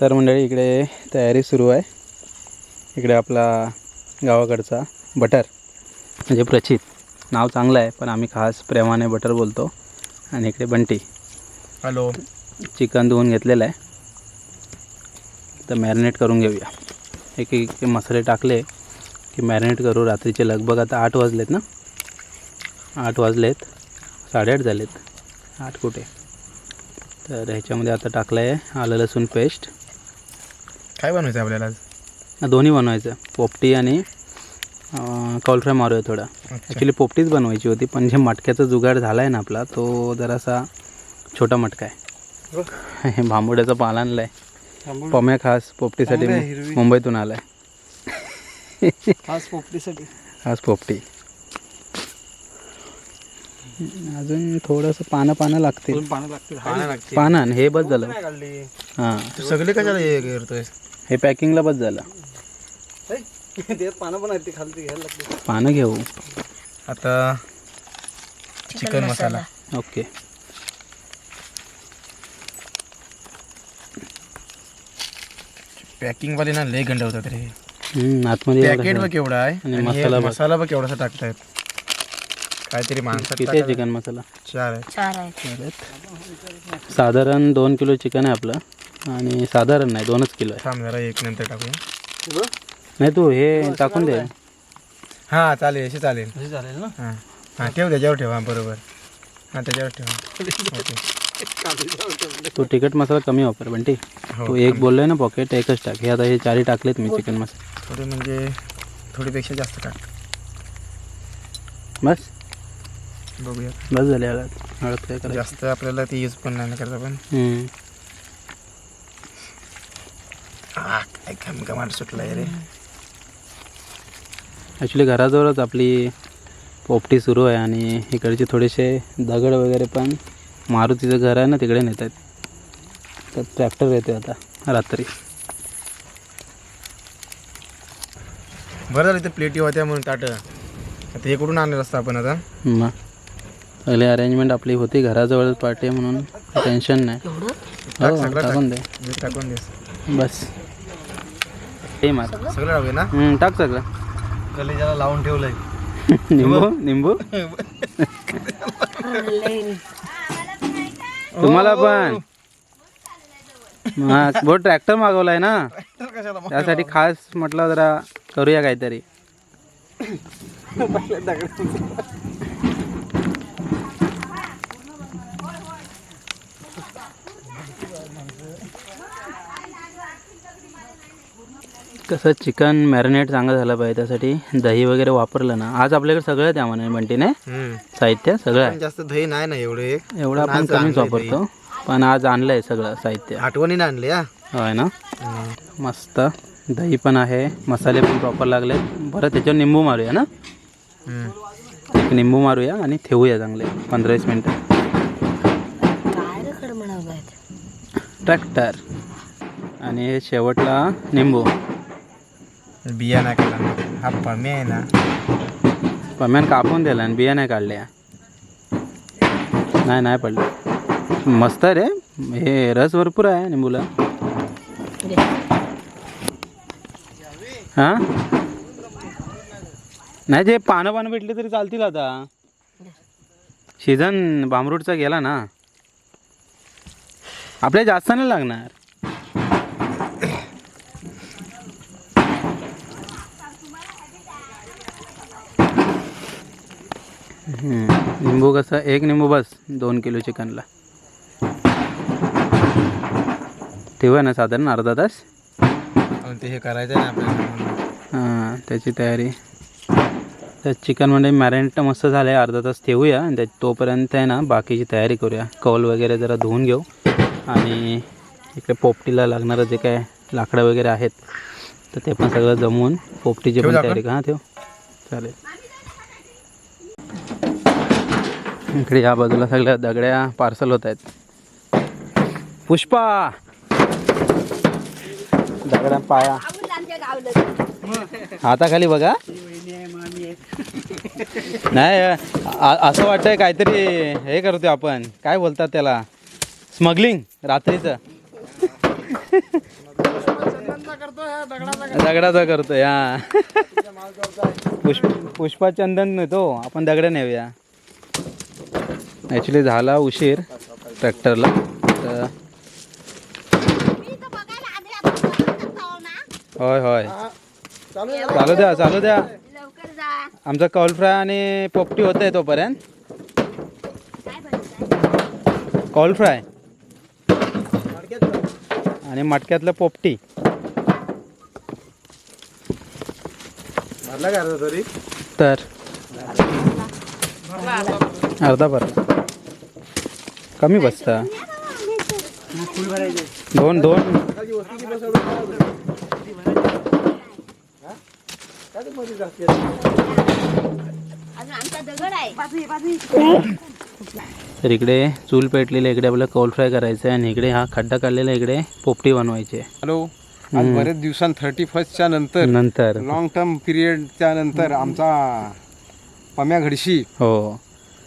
तर मंडळी इकडे तयारी सुरू आहे. इकडे आपला गावाकडचा बटर म्हणजे प्रचित. नाव चांगलं आहे पण आम्ही खास प्रेमाने बटर बोलतो. आणि इकडे बंटी. हॅलो. चिकन धुवून घेतलेलं आहे. तर मॅरिनेट करून घेऊया. एक एक मसाले टाकले की मॅरिनेट करू रात्रीचे. लगभग आता आठ वाजलेत ना? आठ वाजलेत. साडेआठ झालेत. आठ कुठे? तर ह्याच्यामध्ये आता टाकलं आहे आलं लसूण पेस्ट काय बनवायचं आपल्याला आज? दोन्ही बनवायचं पोपटी आणि कॉल फ्राय मारूया थोडा. ॲक्च्युली पोपटीच बनवायची होती पण जे मटक्याचा जुगाड झाला आहे ना आपला तो जरासा छोटा मटका आहे. भांबुड्याचा पाला आणला आहे पम्या खास पोपटीसाठी आहे. मुंबईतून आला आहे आज पोपटीसाठी. खास पोपटी. अजून थोडंसं पानं पानं लागतील. पानं लागतील. पानं हे बस झालं. हां. सगळे कशाला हे करतोय हे पॅकिंगला बस झालं. पानं पण आहेत ते खाली घ्यायला लागते पानं घेऊ. आता चिकन मसाला. ओके. पॅकिंग वाले ना लय गंड होतात रे. हम्म, आतमध्ये एवढं पॅकेट सगळं. बघ केवढा आहे. आणि आणि हे मसाला बघ. मसाला बघ केवढासा टाकतायत. काहीतरी माणसात किती आहे टाकायला- चिकन मसाला? चार आहे चार आहेत. साधारण दोन किलो चिकन आहे आपलं. आणि साधारण नाही दोनच किलो आहे. थांब जरा एक नंतर टाकूया. नाही तू हे टाकून दे. हा चालेल असे चालेल. चालेल ना? हां. हां ठेव त्याच्यावर ठेवा. बरोबर. हां त्याच्यावर ठेवा. ओके. तू तिखट मसाला कमी वापर बंटी. हो तू एक बोललोय ना पॉकेट एकच टाक. हे आता हे चारी टाकलेत मी चिकन मसाला. थोडे म्हणजे थोडीपेक्षा जास्त टाक. बस. बघूया. बस झाले हळद. हळद काय करायचं? जास्त आपल्याला ते यूज पण नाही करता पण हम्म. आ, काय घमघमाट सुटलाय रे. ॲक्च्युली घराजवळच आपली पोपटी सुरू आहे आणि इकडचे थोडेसे दगड वगैरे पण मारुतीचं घर आहे ना तिकडे नेत आहेत तर ट्रॅक्टर येते आता रात्री. बरं झालं इथे प्लेटी होत्या म्हणून ताट. आता हे कुठून आणलं असतं आपण आता? मग. सगळी अरेंजमेंट आपली होती घराजवळच पार्टी म्हणून. टेन्शन नाही. एवढं? टाक हो टाकून दे. टाक. टाकून दे. बस. हे मार. सगळं टाकूया ना. हम्म, टाक सगळं. कलेजाला लावून ठेवलंय. निंबू? निंबू? तुम्हाला पण. हा. बहुत ट्रॅक्टर मागवलाय ना. कशाला त्यासाठी खास म्हटलं जरा करूया काहीतरी. कसं चिकन मॅरिनेट चांगलं झालं पाहिजे त्यासाठी दही वगैरे वापरलं ना. आज आपल्याकडे सगळं आहे त्यामध्ये बंटी नाही हम्म. साहित्य सगळं पण जास्त दही नाही ना एवढे आहे एवढं पण आपण कमीच वापरतो. पण आज आणलं आहे सगळं साहित्य. आठवणीने आणले होय ना? हम्म. मस्त. दही पण आहे मसाले पण प्रॉपर लागले. बरं त्याच्यावर निंबू मारूया ना. एक निंबू मारूया आणि ठेवूया चांगले पंधरा वीस मिनटं ट्रॅक्टर. आणि शेवटला निंबू. बिया नाही केला हा पम्या आहे ना. पम्यान कापून दिला आणि बिया नाही काढल्या. नाही नाही पडलं मस्त रे. हे रस भरपूर आहे निंबूला. हां? नाही जे पानं पानं भेटले तरी चालतील आता. सीझन बामरूटचा गेला ना. आपल्या जास्त नाही लागणार. निंबू कसं? एक निंबू बस दोन किलो चिकनला. ठेवूया ना साधारण अर्धा तास? ते हे करायचं आहे ना आपल्याला. हां त्याची तयारी. तर चिकन म्हणजे मॅरिनेट मस्त झालं आहे अर्धा तास ठेवूया. आणि त्या तोपर्यंत आहे ना बाकीची तयारी करूया. कौल वगैरे जरा धुवून घेऊ. आणि इकडे पोपटीला लागणारं जे काय लाकडं वगैरे आहेत तर ते पण सगळं जमवून पोपटीची ठेवू पण? तयारी. का हां ठेव. चालेल. इकडे या बाजूला सगळ्या दगड्या पार्सल होत आहेत. पुष्पा! दगड्या पाया. हाताखाली बघा. नाही असं वाटतंय काहीतरी हे करतो आपण. काय बोलतात त्याला? स्मगलिंग रात्रीचं. दगडाचा करतोय हा. पुष्प पुष्पाचंदन नव्हतो आपण दगड नेऊया. ॲक्च्युली झाला उशीर ट्रॅक्टरला. तर होय होय. चालू द्या चालू द्या. आमचा कौल फ्राय आणि पोपटी होत आहे तोपर्यंत. काय बनवताय? कौल फ्राय. आणि मटक्यातलं पोपटी. तर. अर्धा भरला. कमी बसता. दोन दोन. तर इकडे चूल पेटलेली इकडे आपल्याला कौल फ्राय करायचं आहे आणि इकडे हा खड्डा काढलेला इकडे पोपटी बनवायची आहे. हॅलो आज बरेच दिवसां थर्टी फर्स्टच्या नंतर नंतर. लॉंग टर्म पिरियडच्या नंतर आमचा पम्या घडशी हो.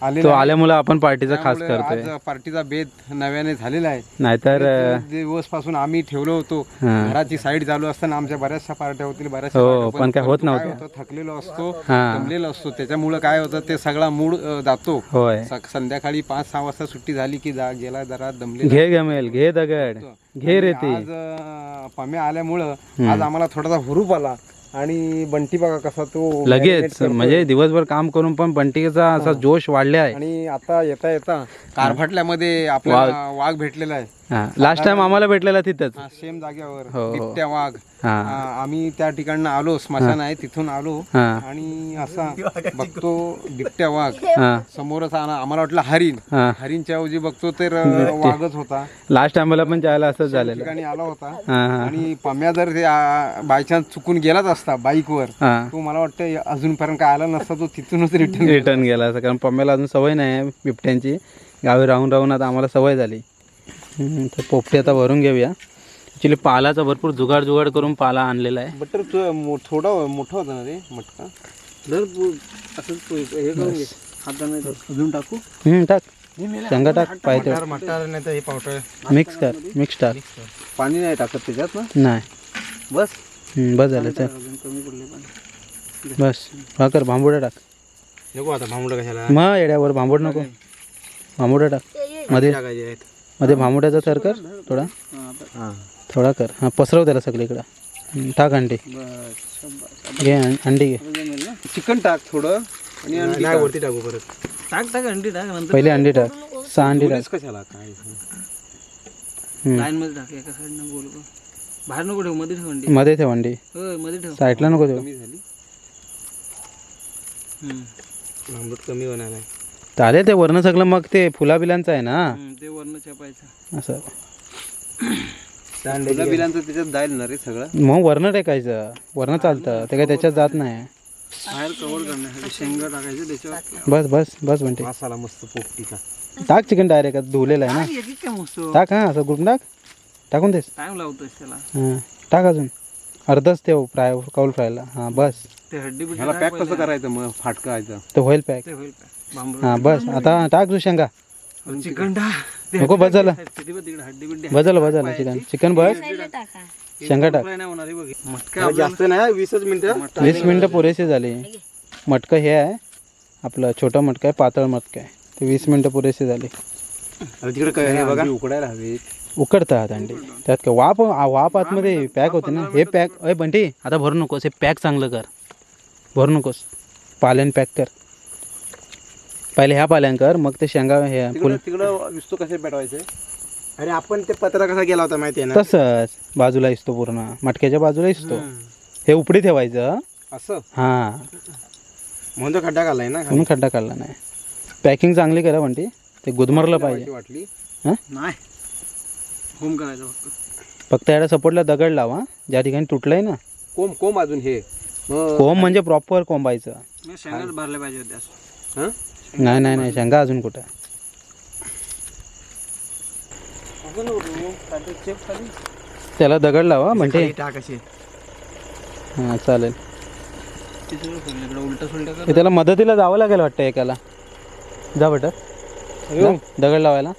तो. आल्यामुळे आपण पार्टीचा खास करतोय आज पार्टीचा बेत नव्याने झालेला आहे. नाहीतर दिवसपासून आम्ही ठेवलो होतो. घराची साईड चालू असताना आमच्या बऱ्याचशा पार्ट्या होतील बऱ्याचशा हो, पण काय होत परंतु नव्हत्या. होतं, थकलेलो असतो. दमलेलो असतो. त्याच्यामुळे काय होतं ते सगळा मूड जातो. संध्याकाळी पाच सहा वाजता सुट्टी झाली की जा गेला जरा दमलेला. घे गमेल घे दगड घे रे ती आज पम्या आल्यामुळं आज आम्हाला थोडासा हुरूप आला. आणि बंटी बघा कसा तो लगेच. म्हणजे दिवसभर काम करून पण बंटिकेचा असा जोश वाढले आहे आणि आता येता येता कारभाटल्यामध्ये आपल्याला वाघ भेटलेला आहे. लास्ट टाइम आम्हाला भेटलेला तिथंच. हा, सेम जागेवर हो, हो. बिबट्या वाघ. हा. आम्ही त्या ठिकाणं आलो स्मशान आहे तिथून आलो. हा. आणि असा बघतो बिबट्या वाघ. हा. समोरच आला आम्हाला वाटलं हरिण. हा. हरिणच्या ऐवजी बघतो तर अं, वाघच होता. लास्ट टाइमला पण जायला असंच झालेलं. ठिकाणी आला होता. हा हा. आणि पम्या जर बायचान्स चुकून गेलाच असता बाईकवर हा. तो मला वाटतं अजूनपर्यंत काय आला नसता तो तिथूनच रिटर्न रिटर्न गेला असं. कारण पम्याला अजून सवय नाही आहे बिबट्यांची. गावी राहून राहून आता आम्हाला सवय झाली. तर पोपटी आता भरून घेऊया. ॲक्च्युली पालाचा भरपूर जुगाड जुगाड करून पाला आणलेला आहे. बटर थोडा मोठा होता ना रे मटका. दर असंच हे करून घे. हाताने अजून टाकू? टाक. शेंगा टाक. पाहिजे. मटार नाही तर हे पावटर मिक्स कर मिक्स टाक. पाणी नाही टाकत त्याच्यात ना? नाही. बस. हम्म, बस झालं चल. अजून कमी पडले पाणी. बस. भाकर भांबुडा टाक. नको आता भांबडं कशाला. मग येड्यावर भांबूड नको. भांबुडा टाक. मध्ये. टाकायचे आहेत. मध्ये भांबुड्याचा थर कर थोडा. हां थोडा कर. हां पसरव त्याला सगळीकडं. टाक अंडी. घे अंडी घे. चिकन टाक थोडं आणि अंडी नाही वरती टाकू परत. टाक टाक अंडी टाक नंतर पहिले अंडी टाक. सहा अंडी टाक. कशाला काय? हम्म. लाईन मध्ये टाक एका साईडनं गोल गोल. बाहेर नको ठेवमध्ये ठेव अंडी. मध्ये ठेव अंडी. होयमध्ये ठेव. साईडला नको ठेव. कमी झाली. कमी होणार आहे. चालेल ते वरनं सगळं मग ते फुला बिलांचं आहे ना? ते वर्ण छपायचं. असं. फुला बिलांचं त्याच्यात जाईल ना रे सगळं. मग वरनं टाकायचं. वरनं चालतं. ते काय त्याच्यात जात नाही. बाहेर कव्हर करण्यासाठी शेंगा टाकायचं त्याच्यावर. बस बस बस म्हणते. मसाला मस्त पोपटीचा. टाक चिकन डायरेक्ट धुवलेलं आहे ना. काय मस्त. टाक हां असं ग्रुप टाक? टाकून देस. टाइम लावतोय त्याला? हां टाक अजून. अर्धच ठेव फ्राय कौल फ्रायला. हां बस. ते हड्डी बिड्डी पॅक कसं करायचं मग? फाटकायचं. ते होईल पॅक. ते होईल बांबरू हां बस. आता टाक तू शेंगा. चिकन टाक. नको बस झालं. बस झालं बस झालं चिकन. चिकन बस. टाका. शेंगा टाक. जास्त नाही वीसच मिनिटं. वीस मिनटं पुरेसे झाले. मटकं हे आहे. आपलं छोटं मटकं आहे पातळ मटकं आहे. ते वीस मिनटं पुरेसे झाले. तिकडे काय बघा. उकडायला हवेत. उकडतात अंडी. त्यात काय वाफ वाफ आतमध्ये पॅक होते ना. हे पॅक अय बंटी आता भरू नकोस. हे पॅक चांगलं कर. भरू नकोस. पाल्यान पॅक कर. पहिले ह्या पाल्यान कर मग ते शेंगा हे फुल तिकडं विस्तू कसे पेटवायचे? अरे आपण ते पत्रा कसा गेला होता माहिती आहे ना? तसंच. बाजूला इसतो पूर्ण. मटक्याच्या बाजूला इसतो. हे उपडी ठेवायचं. असं? हां. म्हणून तो खड्डा घालाय ना म्हणून खड्डा काढला नाही. पॅकिंग चांगली करा बंटी. ते गुदमरलं पाहिजे. वाटली. हां? नाही. होम करायचं फक्त. फक्त याला सपोर्टला दगड लावा. ज्या ठिकाणी तुटलंय ना. कोंब कोंब अजून हे. मग कोंब म्हणजे प्रॉपर कोंबायचं. शेंगाच भरले पाहिजे होते असं. हां? नाही नाही नाही शेंगा अजून कुठं त्याला दगड लावा म्हणजे टाक अशी हां चालेल. हे त्याला मदतीला जावं लागेल वाटतं एकाला. जा बेटर जा, दगड लावायला.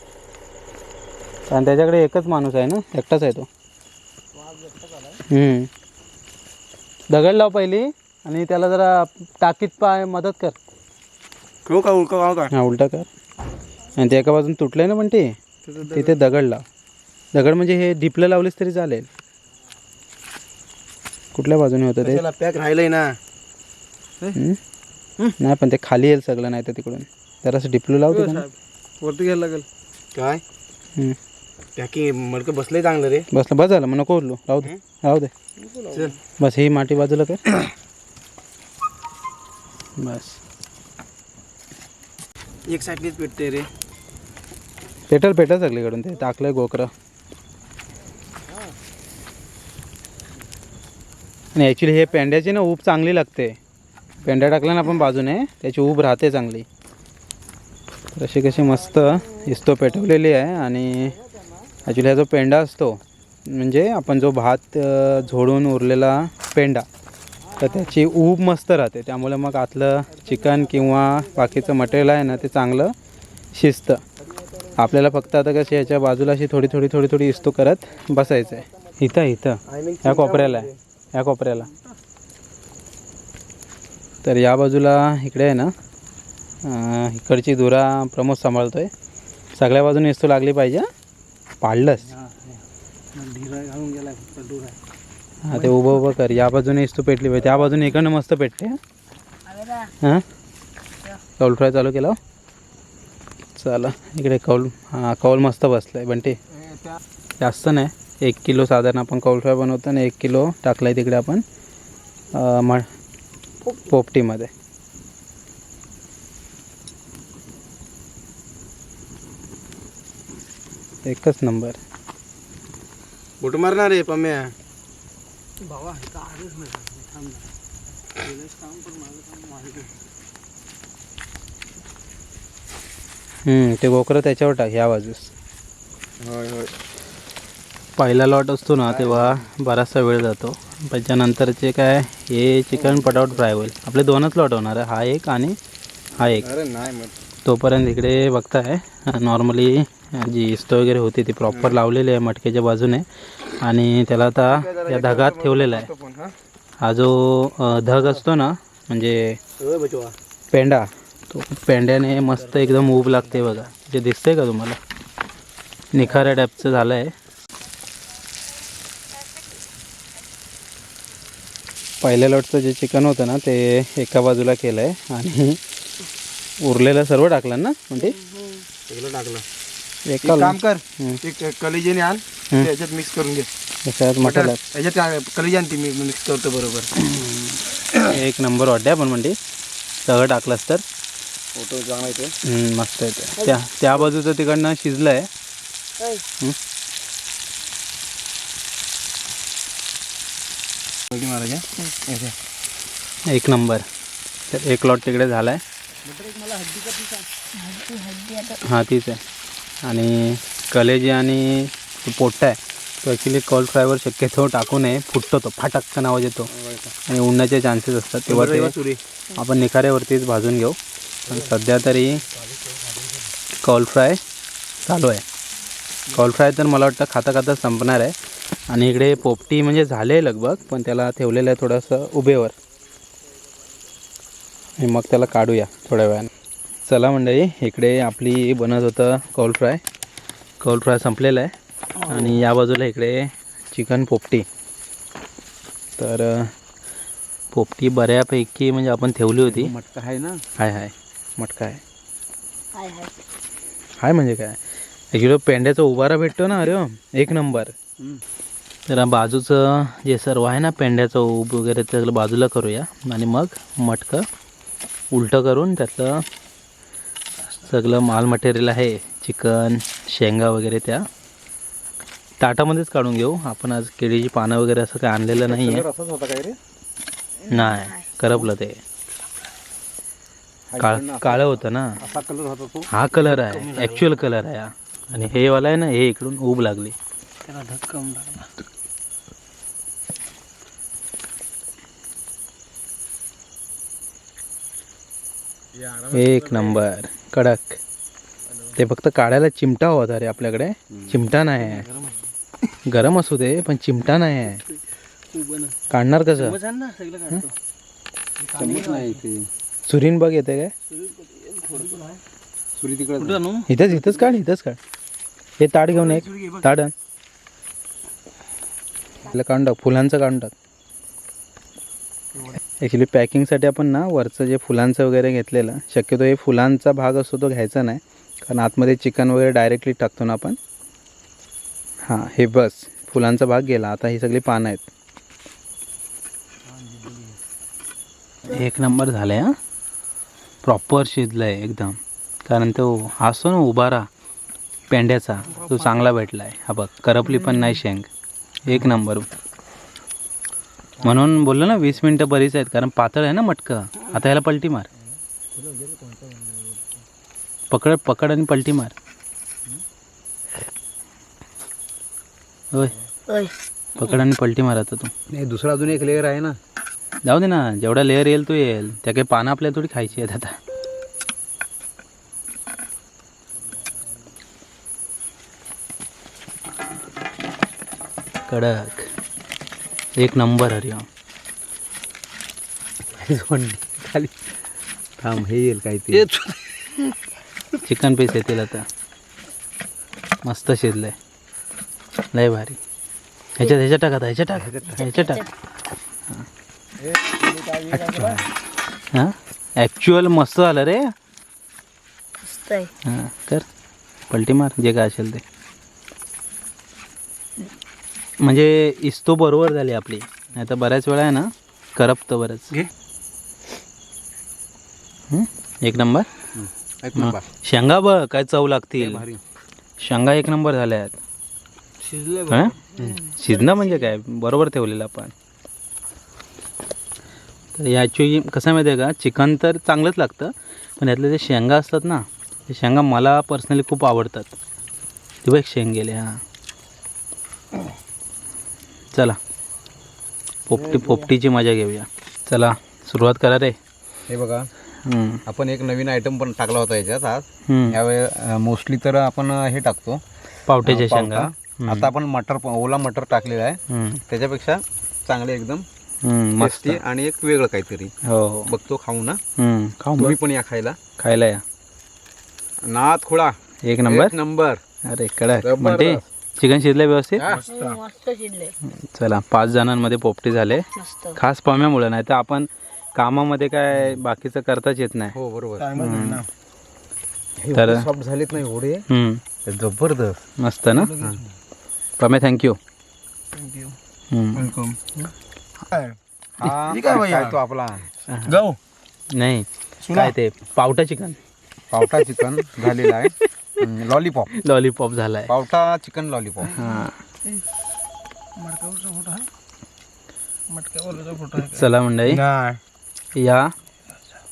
कारण त्याच्याकडे एकच माणूस आहे ना एकटाच आहे तो. हम्म. दगड लाव पहिली आणि त्याला जरा टाकीत पाय मदत कर. कळू का? उलका का? हा उलटा कर आणि ते एका बाजून तुटलंय ना पण ते तिथे दगड लाव दगड म्हणजे हे डिपलं लावलीस तरी चालेल. कुठल्या बाजूने होतं ते? त्याला पॅक राहिलंय ना. हम्म? नाही पण ते खाली येईल सगळं नाही तर तिकडून. जरासं डिपलं लावतो का? वरती घ्यायला लागेल. काय. पॅकिंग मडकं बसलंय चांगलं रे. बसलं बस झालं मग नको उरलो. राहू दे राहू दे. चल. बस ही माती बाजूला कर. बस. एक साईडनीच भेटते रे. पेटल पेटल सगळीकडून ते टाकलंय गोकरं. आणि ॲक्च्युली हे पेंड्याची ना ऊब चांगली लागते. पेंड्या टाकल्या ना आपण बाजूने त्याची ऊब राहते चांगली. तर अशी कशी मस्त इस्तो पेटवलेली आहे. आणि ॲक्च्युली हा जो पेंडा असतो म्हणजे आपण जो भात झोडून उरलेला पेंडा तर त्याची ऊब मस्त राहते. त्यामुळे मग आतलं चिकन किंवा बाकीचं मटेरियल आहे ना ते चांगलं शिजतं. आपल्याला फक्त आता कशी याच्या बाजूला अशी थोडी थोडी थोडी थोडी इस्तू करत बसायचं आहे इथं इथं. या कोपऱ्याला आहे. या कोपऱ्याला. तर या बाजूला इकडे आहे ना इकडची धुरा प्रमोद सांभाळतो आहे सगळ्या बाजूने इस्तू लागली पाहिजे हं? हा ते उभं उभं कर. या बाजूने इस्तू पेटली पाहिजे. त्या बाजूने इकडनं मस्त पेटते हा. हां? कौल फ्राय चालू केला हो? चला इकडे कौल हां कौल मस्त बसलाय बंटी. जास्त नाही. एक किलो साधारण आपण कौल फ्राय बनवतो आणि एक किलो टाकलाय तिकडे आपण अं, म पोपटीमध्ये. एकच नंबर. बोट मारणार आहे पम्या. भावा इथं आलेच नाही थांब काम पण माझं काम माझं हम्म, ते गोकरं त्याच्यावर टाक ह्या बाजूस. होय होय. पहिला लॉट असतो ना तेव्हा बराचसा वेळ जातो. त्याच्यानंतरचे काय हे चिकन पटावट फ्राय होईल. आपले दोनच लॉट होणार आहे हा एक आणि हा एक. अरे नाही मग. तोपर्यंत इकडे बघताय नॉर्मली जी इस्तो वगैरे होती ती प्रॉपर लावलेली आहे मटक्याच्या बाजूने. आणि त्याला आता या धगात ठेवलेला आहे. हा जो धग असतो ना म्हणजे पेंडा तो पेंड्याने मस्त एकदम ऊब लागते बघा. जे दिसतंय का तुम्हाला? निखाऱ्या टाईपचं झालं आहे पहिल्या लॉटचं जे चिकन होतं ना ते एका बाजूला केलं आहे आणि उरलेलं सर्व टाकलं ना म्हणजे सगळं टाकलं. एक एका काम कर. एक कलिजेने आण. त्याच्यात मिक्स करून घे. याच्यात मसाला. याच्यात कलिजे आणते मी मिक्स करतो बरोबर. एक नंबर वाटते आपण म्हणजे सगळं टाकलंस तर. फोटो चांगला येतो मस्त येते त्या त्या बाजूचं तिकडनं शिजलं आहे एक नंबर. तर एक लॉट तिकडे झाला आहे हां तीच आहे. आणि कलेजी आणि पोट्टा आहे तो ॲक्च्युली कॉल फ्रायवर शक्यतो टाकू नये फुटतो तो फाटक्कन आवाज येतो. आणि उडण्याचे चान्सेस असतात. तेव्हा ते आपण निखाऱ्यावरतीच भाजून घेऊ. पण सध्या तरी कॉल फ्राय चालू आहे. कॉल फ्राय तर मला वाटतं खाता खाता संपणार आहे. आणि इकडे पोपटी म्हणजे झाले लगभग पण त्याला ठेवलेलं आहे थोडंसं उभेवर. आणि मग त्याला काढूया थोड्या वेळाने. चला मंडळी इकडे आपली बनत होतं कौल फ्राय. कौल फ्राय संपलेलं आहे. आणि या बाजूला इकडे चिकन पोपटी. तर पोपटी बऱ्यापैकी म्हणजे आपण ठेवली होती. मटका आहे ना? हाय हाय. मटका आहे. हाय म्हणजे काय? ॲक्च्युली पेंड्याचा उभारा भेटतो ना अरे हो, एक नंबर. जरा बाजूचं जे सर्व आहे ना पेंड्याचं ऊब वगैरे ते सगळं बाजूला करूया. आणि मग मटकं उलटं करून त्यातलं सगळं माल मटेरियल आहे. चिकन शेंगा वगैरे त्या. ताटामध्येच काढून घेऊ. आपण आज केळीची पानं वगैरे असं काय आणलेलं नाही आहे नाही. करपलं ते. काळ काळं होतं ना. असा कलर होता तो. हा कलर आहे. ॲक्च्युअल कलर आहे हा. आणि हे वाला आहे ना हे इकडून ऊब लागली. त्याला धक्कम लागला एक नंबर. कडक. ते फक्त काढायला चिमटा होता रे आपल्याकडे. चिमटा नाही आहे. गरम असू दे पण चिमटा नाही आहे. काढणार कसं? सुरीन बघ येते काय? सुरी तिकडे इथंच इथंच काढ इथंच काढ. हे ताट घेऊन एक. ताट काढून टाक फुलांचं काढून टाक. ॲक्च्युली पॅकिंगसाठी आपण ना वरचं जे फुलांचं वगैरे घेतलेलं शक्यतो हे फुलांचा भाग असतो तो घ्यायचा नाही. कारण आतमध्ये चिकन वगैरे डायरेक्टली टाकतो ना आपण. हां हे बस. फुलांचा भाग गेला. आता ही सगळी पानं आहेत. एक नंबर झालं हां. प्रॉपर शिजलं आहे एकदम. कारण तो हा असतो ना उभारा पेंड्याचा तो चांगला भेटला आहे हा बघ करपली पण नाही शेंग. एक नंबर. म्हणून बोललो ना वीस मिनटं बरीच आहेत कारण पातळ आहे ना मटकं. आता याला पलटी मार. पकड पकड आणि पलटी मार. होय पकड आणि पलटी मार आता तू. नाही दुसरा अजून एक लेअर आहे ना. जाऊ दे ना जेवढा लेअर येईल तो येईल. त्या काही पानं आपल्याला थोडी खायची आहेत आता. कडक. एक नंबर हरिओम. खाली. थांब हे येईल काय ते. चिकन पीस येतील आता. मस्त शिजलंय. लय भारी. ह्याच्यात ह्याच्यात टाक आता ह्याच्यात टाक. ह्याच्यात टाक. हां? ॲक्च्युअल मस्त झालं रे. मस्त आहे. हां कर. पलटी मार जे काय असेल ते. म्हणजे इस्तो बरोबर झाली आपली. नाही तर बऱ्याच वेळा आहे ना करपतं बरंच. घे. हं? एक नंबर? एक नंबर. शेंगा बघ काय चव लागतील. भारी. शेंगा एक नंबर झाल्या आहेत. शिजले हं? शिजणं म्हणजे काय? बरोबर ठेवलेलं आपण. तर ॲक्च्युली कसं माहिती आहे का? चिकन तर चांगलंच लागतं पण यातले जे शेंगा असतात ना ते शेंगा मला पर्सनली खूप आवडतात. ते बघ शेंग गेले हां. चला. पोपटी पोपटीची मजा घेऊया. चला सुरुवात करा रे. हे बघा आपण एक नवीन आयटम पण टाकला होता याच्यात आज. यावेळी मोस्टली तर आपण हे टाकतो. पावट्याच्या शेंगा. आता आपण मटर ओला मटर टाकलेला आहे. त्याच्यापेक्षा चांगले एकदम मस्त. आणि एक वेगळं काहीतरी. हो. बघतो खाऊ ना. खाऊ पण या खायला. खायला या. नाथ खुळा. एक नंबर? नंबर. अरे जबरदस्त. म्हणते चिकन शिजले व्यवस्थित? मस्त शिजले चला पाच जणांमध्ये पोपटी झाले. मस्त. खास पम्यामुळं नाही तर आपण कामामध्ये काय बाकीचं करताच येत नाही. हो बरोबर. तर सॉफ्ट झालेत नाही एवढे. हम्म, जबरदस्त. मस्त ना? पम्या थँक्यू हा. काय तो आपला? जाऊ. नाही काय ते पावटा चिकन. पावटा चिकन झालेला आहे. लॉलीपॉप. लॉलीपॉप झालाय. पावटा चिकन लॉलीपॉप. हा. चला मंडळी. या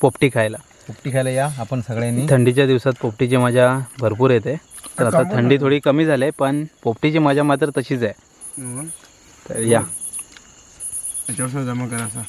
पोपटी खायला. पोपटी खायला या आपण सगळ्यांनी. थंडीच्या दिवसात पोपटीची मजा भरपूर येते. तर आता थंडी थोडी कमी झाली आहे पण पोपटीची मजा मात्र तशीच आहे. तर या. जमा करायचा